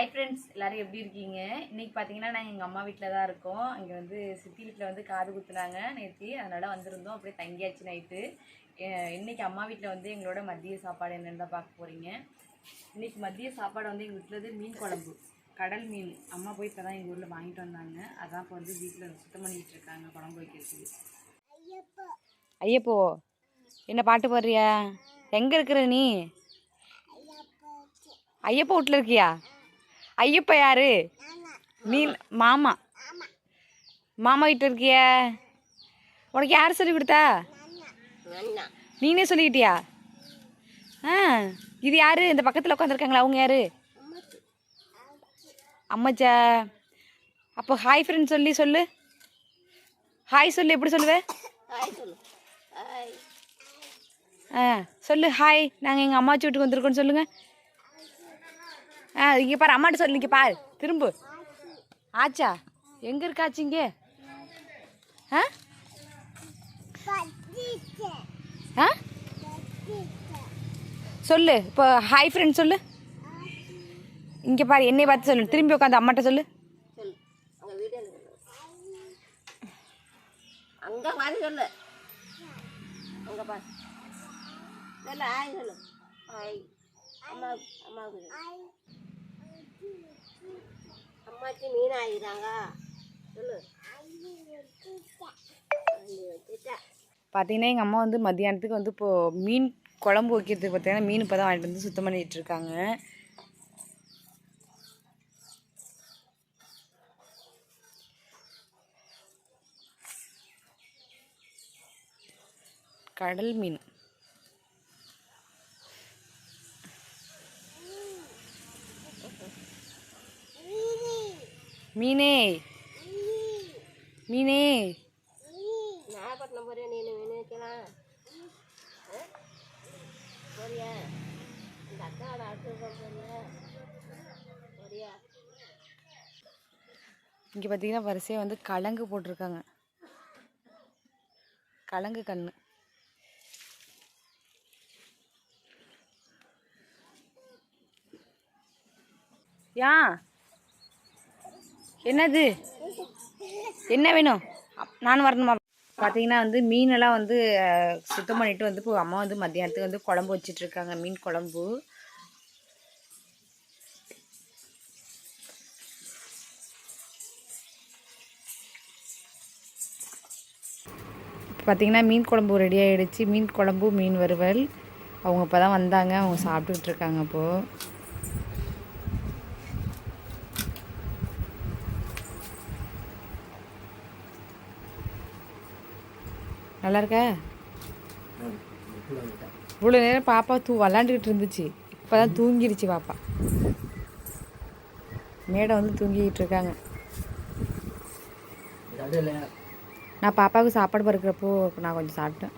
Hi friends எல்லாரும் எப்படி இருக்கீங்க? இன்னைக்கு பார்த்தீங்கன்னா நாங்கள் எங்கள் அம்மா வீட்டில் தான் இருக்கோம். இங்கே வந்து சித்தி வீட்டில் வந்து காது குத்துனாங்க நேற்று அதனால் வந்திருந்தோம். அப்படியே தங்கியாச்சு நைட்டு இன்னைக்கு அம்மா வீட்டில் வந்து எங்களோட மதிய சாப்பாடு என்னென்னு தான் பார்க்க போகிறீங்க இன்னைக்கு மதிய சாப்பாடு வந்து எங்கள் வீட்டில் வந்து மீன் குழம்பு. கடல் மீன். அம்மா போய் இப்போ தான் எங்கள் ஊரில் வாங்கிட்டு வந்தாங்க. அதான் இப்போ வந்து வீட்டில் சுத்தம் பண்ணிக்கிட்டு இருக்காங்க குழம்பு வைக்கிறதுக்கு. ஐயப்போ என்ன பாட்டு பாடுறியா? எங்கே இருக்கிற நீ? ஐயப்பா வீட்டில் இருக்கியா? ஐயப்பா யாரு? நீ மாமா. மாமா வீட்டில் இருக்கிய? உனக்கு யார் சொல்லி கொடுத்தா? நீனே சொல்லிக்கிட்டியா? ஆ இது யாரு? இந்த பக்கத்தில் உட்காந்துருக்காங்களா அவங்க யாரு? அம்மாச்சா. அப்போ ஹாய் ஃப்ரெண்ட் சொல்லி சொல்லு. ஹாய் சொல்லு எப்படி சொல்லுவேன் ஆ சொல்லு ஹாய் நாங்கள் எங்கள் அம்மாச்சி வீட்டுக்கு வந்திருக்கோன்னு சொல்லுங்கள் ஆ இங்கே பாரு அம்மாட்ட சொல்லு இங்கே பாரு. திரும்பு. ஆச்சா எங்கே இருக்காச்சு இங்கே? ஆ? ஆ? சொல்லு இப்போ ஹாய் ஃப்ரெண்ட் சொல்லு. இங்கே பாரு என்னை பார்த்து சொல்லு. திரும்பி உட்காந்து அம்மாட்ட சொல்லு. சொல்லு. அங்க பாரு சொல்லு. அங்கே பாரு. சொல்லு ஹாய் சொல்லு. ஹாய் அம்மா அம்மாவுக்கு அம்மாச்சி மீன் ஆகிட்டாங்க சொல்லு. பார்த்தீங்கன்னா எங்கள் அம்மா வந்து மத்தியானத்துக்கு வந்து இப்போது மீன் குழம்பு வைக்கிறதுக்கு பார்த்தீங்கன்னா மீன் இப்போ தான் வாங்கிட்டு வந்து சுத்தம் பண்ணிட்டு இருக்காங்க. கடல் மீன். மீனே. மீனே. நாகப்பட்டினம் போறியா நீ மீன் வைக்கலாம் இந்த அக்காவோட அடுத்து இங்கே பார்த்தீங்கன்னா வரிசையாக வந்து கலங்கு போட்டிருக்காங்க. கலங்கு கண்ணு. யா. என்னது? என்ன வேணும்? நான் வரணுமா? பார்த்தீங்கன்னா வந்து மீனெல்லாம் வந்து சுத்தம் பண்ணிட்டு வந்து இப்போ அம்மா வந்து மத்தியானத்துக்கு வந்து குழம்பு வச்சிட்டு இருக்காங்க மீன் குழம்பு. பார்த்தீங்கன்னா மீன் குழம்பு ரெடி ஆகிடுச்சு மீன் குழம்பு மீன் வறுவல். அவங்க இப்போ தான் வந்தாங்க அவங்க சாப்பிட்டுக்கிட்டு இருக்காங்க இப்போது நல்லா இருக்கா இவ்வளோ நேரம் பாப்பா தூ விளாண்டுக்கிட்டு இருந்துச்சு. இப்போ தான் தூங்கிருச்சு பாப்பா. மேடம் வந்து தூங்கிக்கிட்டு இருக்காங்க. நான் பாப்பாவுக்கு சாப்பாடு பறக்கிறப்போ நான் கொஞ்சம் சாப்பிட்டேன்.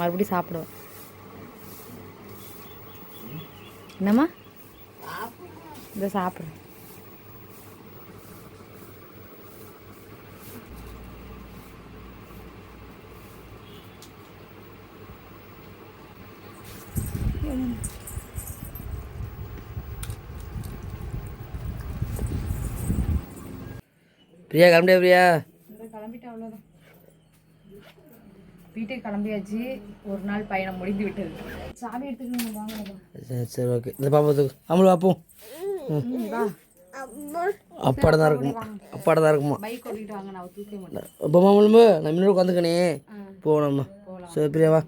மறுபடியும் சாப்பிடுவேன். என்னம்மா? இந்த சாப்பிட்றேன் பிரியா கிளம்பியா பிரியா? கிளம்பிட்டு அவ்வளோதான் வீட்டுக்கு கிளம்பியாச்சு. ஒரு நாள் பயணம் முடிந்து விட்டது. சாவி எடுத்துக்கணும் சரி சரி ஓகே இந்த பாப்பத்துக்கு அம்மள் பார்ப்போம் அப்பாட தான் இருக்குமா அப்பாட தான் இருக்குமா? பைக் ஓட்டிட்டு வாங்க நான் தூக்க மாட்டேன். இப்போ மாமலும்பு நான் முன்னாடி உட்காந்துக்கணே போகலாம்மா சரி பிரியா வா.